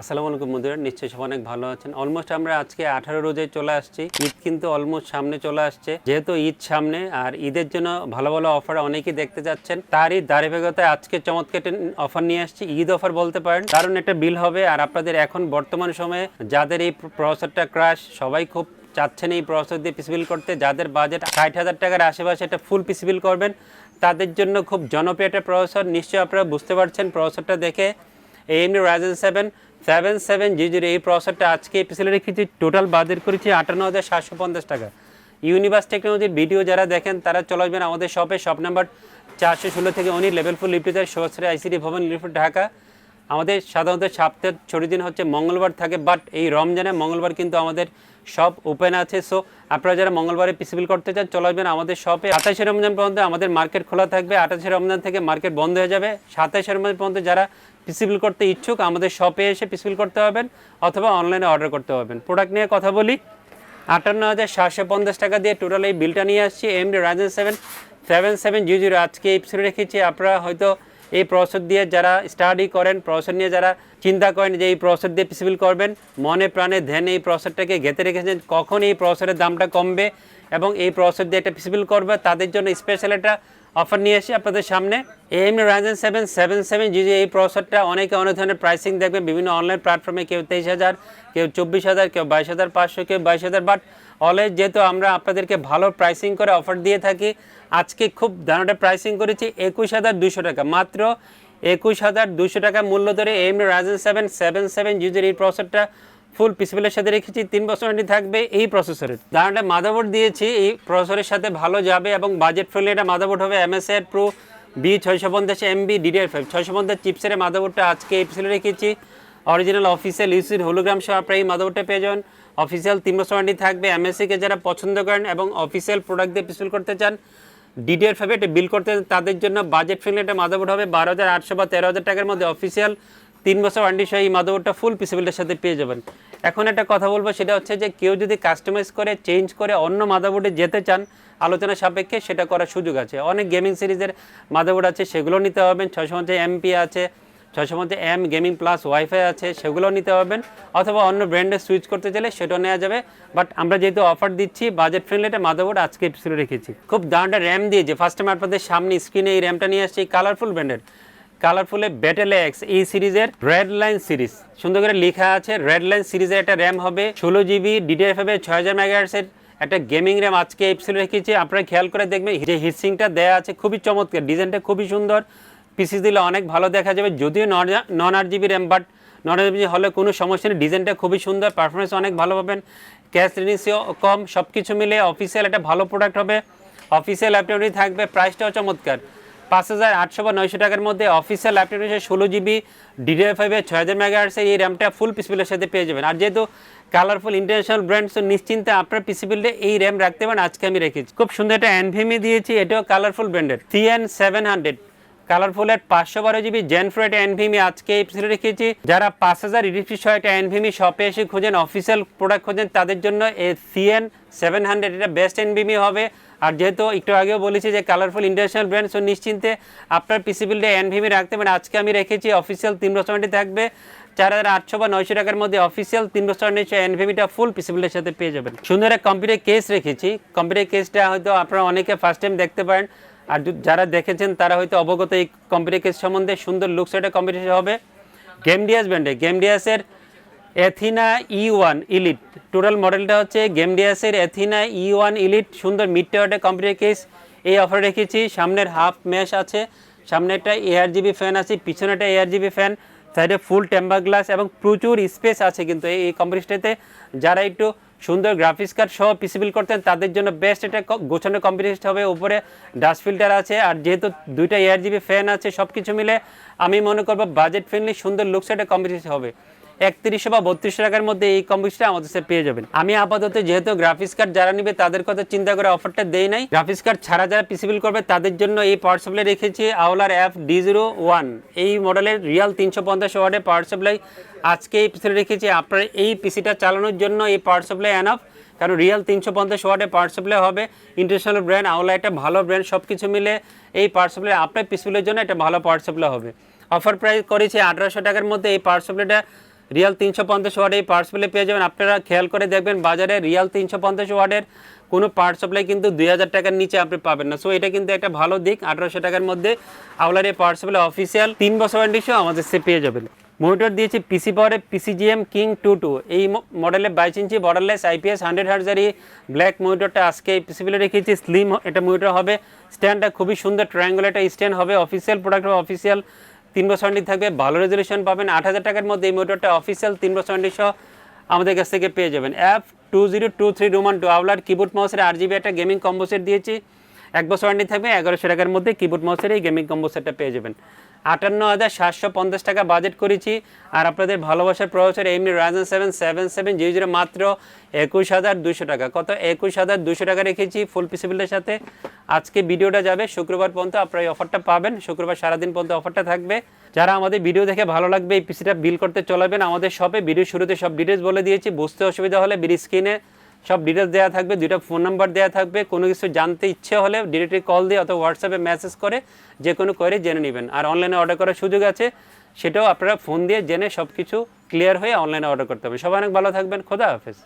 আসসালামু আলাইকুম বন্ধুরা, নিশ্চয়ই সব অনেক ভালো আছেন। অলমোস্ট আমরা আজকে আঠারো রোজে চলে আসছি। ঈদ কিন্তু অলমোস্ট সামনে চলে আসছে। যেহেতু ঈদ সামনে, আর ঈদের জন্য ভালো ভালো অফার অনেকেই দেখতে যাচ্ছেন। তারই ধারাবাহিকতায় আজকে চমৎকার অফার নিয়ে আসছি। ঈদ অফার বলতে পারেন কারণ এটা বিল হবে। আর আপনাদের এখন বর্তমান সময়ে যাদের এই প্রসেসরটা ক্রাশ সবাই খুব চাচ্ছেন এই প্রসেসর দিয়ে পিসিবিল করতে। যাদের বাজেট ষাট হাজার টাকার আশেপাশে এটা ফুল পিসিবিল করবেন, তাদের জন্য খুব জনপ্রিয় একটা প্রসেসর নিশ্চয়ই আপনারা বুঝতে পারছেন প্রসেসরটা দেখে। AMD Ryzen seven seven seven G zero এই প্রসেসরটা আজকে পিছনে রেখেছি টোটাল বাজেট করেছি আটান্ন হাজার সাতশো পঞ্চাশ টাকা। ইউনিভার্স টেকনোলজির ভিডিও যারা দেখেন, তারা চলে আসবেন আমাদের শপে শপ নাম্বার চারশো ষোলো থেকে উনি লেভেল ফুল লিফটিতে সহস্রে আইসিডি ভবন লিফট ঢাকা। আমাদের সাধারণত সপ্তাহের ছুটির দিন হচ্ছে মঙ্গলবার থাকে বাট এই রমজানে মঙ্গলবার কিন্তু আমাদের সব ওপেন আছে। সো আপনারা যারা মঙ্গলবারে পিসিবিল করতে চান, চলে আসবেন আমাদের শপে আঠাশে রমজান পর্যন্ত আমাদের মার্কেট খোলা থাকবে। আঠাশে রমজান থেকে মার্কেট বন্ধ হয়ে যাবে। সাতাশে রমজান পর্যন্ত যারা পিসিবিল করতে ইচ্ছুক, আমাদের শপে এসে পিসিবিল করতে পারবেন অথবা অনলাইনে অর্ডার করতে পারবেন প্রোডাক্ট নিয়ে কথা বলি। আটান্ন হাজার সাতশো পঞ্চাশ টাকা দিয়ে টোটাল এই বিলটা নিয়ে আসছি AMD Ryzen seven seven seven zero zero আজকে এপিসোডে রেখেছি। আপনারা হয়তো এই প্রসেসর দিয়ে যারা স্টাডি করেন প্রসেসর নিয়ে যারা চিন্তা করেন যে এই প্রসেসর দিয়ে পিসিবিল করবেন, মনে প্রাণে ধ্যান এই প্রসেসরটাকে গেঁথে রেখেছেন, কখন এই প্রসেসরের দামটা কমবে এবং এই প্রসেস দিয়ে একটা পিসিবিল করবে। তাদের জন্য স্পেশাল একটা অফার নিয়ে এসে আপনাদের সামনে। AMD Ryzen seven seven seven G এই প্রসেসটা অনেকে অনেক ধরনের প্রাইসিং দেখবেন, বিভিন্ন অনলাইন প্ল্যাটফর্মে কেউ তেইশ হাজার, কেউ চব্বিশ হাজার, কেউ বাইশ হাজার, পাঁচশো, কেউ বাইশ হাজার বাট অলওয়েজ যেহেতু আমরা আপনাদেরকে ভালো প্রাইসিং করে অফার দিয়ে থাকি, আজকে খুব দানাটা প্রাইসিং করেছি, একুশ হাজার দুশো টাকা। মাত্র একুশ হাজার দুশো টাকা মূল্য ধরে AMD Ryzen seven seven seven জিজের এই প্রসেসরটা ফুল পিসিবিলের সাথে রেখেছি, তিন বছর ওয়ারেন্টি থাকবে এই প্রসেসরের দাঁড়াটা মাদাবোর্ড দিয়েছি, এই প্রসেসরের সাথে ভালো যাবে এবং বাজেট ফ্রেন্ডলি এটা মাদাবোর্ড হবে এমএসএর প্রো বি ছয়শো পঞ্চাশ এমবি ডিডিআর ফাইভ ছয়শো পঞ্চাশ চিপসের মাদাবোর্ডটা আজকে এই পিসিলে রেখেছি। অরিজিনাল অফিসিয়াল ইউসির হোলোগ্রাম সহ আপনারা এই মাদাবোর্ডটা পেয়ে যান। অফিসিয়াল তিন বছর ওয়ারেন্টি থাকবে। এমএসসিকে যারা পছন্দ করেন এবং অফিসিয়াল প্রোডাক্ট দিয়ে পিসিল করতে চান ডিডিআর ফাইভে এটা বিল করতে তাদের জন্য বাজেট ফ্রেন্ডলি একটা মাদাবোর্ড হবে। বারো হাজার আটশো বা তেরো হাজার টাকার মধ্যে অফিসিয়াল তিন বছর ওয়ারেন্টি সহ এই মাদাবোর্ডটা ফুল পিসিবিলটার সাথে পেয়ে যাবেন। এখন একটা কথা বলব, সেটা হচ্ছে যে কেউ যদি কাস্টমাইজ করে চেঞ্জ করে অন্য মাদাবোর্ডে যেতে চান, আলোচনা সাপেক্ষে সেটা করার সুযোগ আছে। অনেক গেমিং সিরিজের মাদাবোর্ড আছে, সেগুলো নিতে পারবেন। ছয়শো পঞ্চাশ এমপি আছে, ছয়শো মধ্যে এম গেমিং প্লাস ওয়াইফাই আছে, সেগুলো নিতে পারবেন। অথবা অন্য ব্র্যান্ডে সুইচ করতে চাইলে সেটাও নেওয়া যাবে। বাট আমরা যেহেতু অফার দিচ্ছি বাজেট ফ্রেন্ডলি একটা মাদারবোর্ড আজকে রেখেছি। খুব দামটা র্যাম দিয়েছে। ফার্স্ট টাইম আপনাদের সামনে স্ক্রিনে এই র্যামটা নিয়ে আসছি কালারফুল ব্র্যান্ডের কালারফুলে ব্যাটেল এক্স এই সিরিজের রেড লাইন সিরিজ। সুন্দর করে লেখা আছে রেড লাইন সিরিজের একটা র্যাম হবে, ষোলো জিবি ডিডিএফ হবে, ছয় হাজার মেগাহার্সের একটা গেমিং র্যাম আজকে এপিসোড রেখেছি। আপনারা খেয়াল করে দেখবেন, যে হিটসিংটা দেওয়া আছে, খুবই চমৎকার ডিজাইনটা খুবই সুন্দর। পিসি দিলে অনেক ভালো দেখা যাবে, যদিও নন আট জিবি র্যাম বাট নন আট জিবি হলে কোনো সমস্যা নেই ডিজাইনটা খুবই সুন্দর পারফরমেন্স অনেক ভালো পাবেন। ক্যাশ রিনিসিও কম সব কিছু মিলে অফিসিয়াল একটা ভালো প্রোডাক্ট হবে। অফিসিয়াল ল্যাপটপটি থাকবে প্রাইসটাও চমৎকার। পাঁচ হাজার আটশো বা নয়শো টাকার মধ্যে অফিসিয়াল ল্যাপটপ হিসেবে ষোলো জিবি ডিডিআর ফাইভে ছয় হাজার মেগাহার্সের এই র্যামটা ফুল পিসিবিলের সাথে পেয়ে যাবেন। আর যেহেতু কালারফুল ইন্টারন্যাশনাল ব্র্যান্ড তো নিশ্চিন্তে আপনার পিসিবিলে এই র্যাম রাখতে পারেন, আজকে আমি রেখেছি। খুব সুন্দর একটা এনভিমি দিয়েছি, এটাও কালারফুল ব্র্যান্ডের সিএন সেভেন হান্ড্রেড কালারফুল কালারফুলের পাঁচশো বারো জিবি জেন ফ্রো একটা এনভিমি আজকে এ রেখেছি। যারা পাঁচ হাজার ইডিপি সহ একটা এনভিমি শপে এসে খুঁজেন অফিসিয়াল প্রোডাক্ট খুঁজেন, তাদের জন্য এই সিএন সেভেন হান্ড্রেড এটা বেস্ট এনভিমি হবে। আর যেহেতু একটু আগেও বলেছি যে কালারফুল ইন্টারন্যাশনাল ব্র্যান্ড সো নিশ্চিন্তে আপনার পিসি বিল্ডে এনভিমি রাখতে পারেন। আজকে আমি রেখেছি অফিসিয়াল তিন বছর থাকবে। চার হাজার আটশো বা নয়শো টাকার মধ্যে অফিসিয়াল তিন বছর ওয়ারেন্টি এনভিমিটা ফুল পিসি বিল্ডের সাথে পেয়ে যাবেন। সুন্দর এক কম্পিউটার কেস রেখেছি। কম্পিউটার কেসটা হয়তো আপনারা অনেকে ফার্স্ট টাইম দেখতে পারেন। আর যারা দেখেছেন, তারা হয়তো অবগত এই কম্পিউটার কেস সম্বন্ধে সুন্দর লুকস একটা কম্পিটিশন হবে। গেম ডিয়াস ব্র্যান্ডে গেম ডিয়াসের Athena E one elite total মডেলটা হচ্ছে গেম ডিয়াসের এথিনা ই ওয়ান ইলিট সুন্দর মিড টাওয়ারটা কম্পিউটার কেস এই অফার রেখেছি। সামনের হাফ ম্যাশ আছে। সামনে একটা এআর জিবি ফ্যান আছে। পিছনে একটা এআর জিবি ফ্যান সাইডে ফুল টেম্পার গ্লাস এবং প্রচুর স্পেস আছে কিন্তু এই কম্পিউটারটাতে যারা একটু সুন্দর গ্রাফিক্স কার্ড সহ পিসিবিল করতেন, তাদের জন্য বেস্ট এটা গোছানো কম্পিউটার হবে। উপরে ডাস্ট ফিল্টার আছে। আর যেহেতু দুইটা এয়ার জিবি ফ্যান আছে সব কিছু মিলে, আমি মনে করব বাজেট ফ্রেন্ডলি সুন্দর লুকস একটা কম্পিউটার হবে। একত্রিশশো বা বত্রিশশো টাকার মধ্যে এই কম্পিউটারটা আমাদের কাছে পেয়ে যাবেন। আমি আপাতত যেহেতু গ্রাফিক্স কার্ড যারা নিবে তাদের কথা চিন্তা করে অফারটা দেই নাই। গ্রাফিক্স কার্ড ছাড়া যারা পিসিবিল করবে তাদের জন্য এই পাওয়ার সাপ্লাই রেখেছি আওলার এফ ডি জিরো ওয়ান এই মডেলের রিয়াল তিনশো পঞ্চাশ ওয়ার্ডের পাওয়ার সাপ্লাই আজকে এই পিসিটা রেখেছি। আপনার এই পিসিটা চালানোর জন্য এই পাওয়ার সাপ্লাই অ্যানফ কারণ রিয়াল তিনশো পঞ্চাশ ওয়ার্ডের পাওয়ার সাপ্লাই হবে। ইন্টারন্যাশনাল ব্র্যান্ড আওলা একটা ভালো ব্র্যান্ড সব কিছু মিলে এই পাওয়ার সাপ্লাই আপনার পিসিবিলের জন্য একটা ভালো পাওয়ার সাপ্লাই হবে। অফার প্রাইস করেছি আঠারোশো টাকার মধ্যে এই পাওয়ার সাপ্লাইটা রিয়াল তিনশো পঞ্চাশ ওয়ার্ড এই পাওয়ার সাপ্লাই পেয়ে যাবেন। আপনারা খেয়াল করে দেখবেন বাজারে রিয়াল তিনশো পঞ্চাশ ওয়ার্ডের কোনো পাওয়ার সাপ্লাই কিন্তু দুই হাজার টাকার নিচে আপনি পাবেন না। সো এটা কিন্তু একটা ভালো দিক। আঠারোশো টাকার মধ্যে আওলার এই পাওয়ার সাপ্লাই অফিসিয়াল তিন বছর ওয়ারেন্টি সহ আমাদের সে পেয়ে যাবেন। মনিটর দিয়েছি পিসি পাওয়ারে পিসিজিএম কিং টু টু এই মডেলে বাইশ ইঞ্চি বর্ডারলেস আইপিএস হান্ড্রেড হার্জার ব্ল্যাক মনিটরটা আজকে পিসিবিলে রেখেছি। স্লিম এটা মনিটর হবে। স্ট্যান্ডটা খুবই সুন্দর ট্রায়াঙ্গল একটা স্ট্যান্ড হবে। অফিসিয়াল প্রোডাক্ট হবে অফিসিয়াল তিন বছর ওয়ারেন্টি থাকবে। ভালো রেজলিউশন পাবেন আট হাজার টাকার মধ্যে। এই মোটরটা অফিসিয়াল তিন বছর ওয়ারেন্টি সহ আমাদের কাছ থেকে পেয়ে যাবেন। F two zero two three Ruman two আউলার কিবোর্ড মাউসের আর জিবি একটা গেমিং কম্বোসেট দিয়েছি। এক বছর ওয়ারেন্টি থাকবে, এগারোশো টাকার মধ্যে কিবোর্ড মাউসের এই গেমিং কম্বো সেটটা পেয়ে যাবেন। আটান্ন হাজার সাতশো পঞ্চাশ টাকা বাজেট করেছি। আর আপনাদের ভালোবাসার প্রয়োজন এমনি Ryzen seven seven seven zero zero মাত্র একুশ হাজার দুশো টাকা। কত? একুশ হাজার দুশো টাকা রেখেছি ফুল পিসিবিলের সাথে। আজকে ভিডিওটা যাবে শুক্রবার পর্যন্ত, আপনারা এই অফারটা পাবেন। শুক্রবার সারাদিন পর্যন্ত অফারটা থাকবে। যারা আমাদের ভিডিও দেখে ভালো লাগবে, এই পিসিটা বিল করতে চলাবেন, আমাদের শপে ভিডিও শুরুতে সব ডিটেলস বলে দিয়েছি। বুঝতে অসুবিধা হলে বিডি স্ক্রিনে সব ডিটেলস দেওয়া থাকবে, দুইটা ফোন নাম্বার দেওয়া থাকবে, কোনো কিছু জানতে ইচ্ছে হলে ডিরেক্টলি কল দিয়ে অথবা হোয়াটসঅ্যাপে মেসেজ করে যে কোনো কোয়ারি জেনে নেবেন। আর অনলাইনে অর্ডার করার সুযোগ আছে, সেটাও আপনারা ফোন দিয়ে জেনে সব কিছু ক্লিয়ার হয়ে অনলাইনে অর্ডার করতে হবে। সবাই অনেক ভালো থাকবেন, খোদা হাফেজ।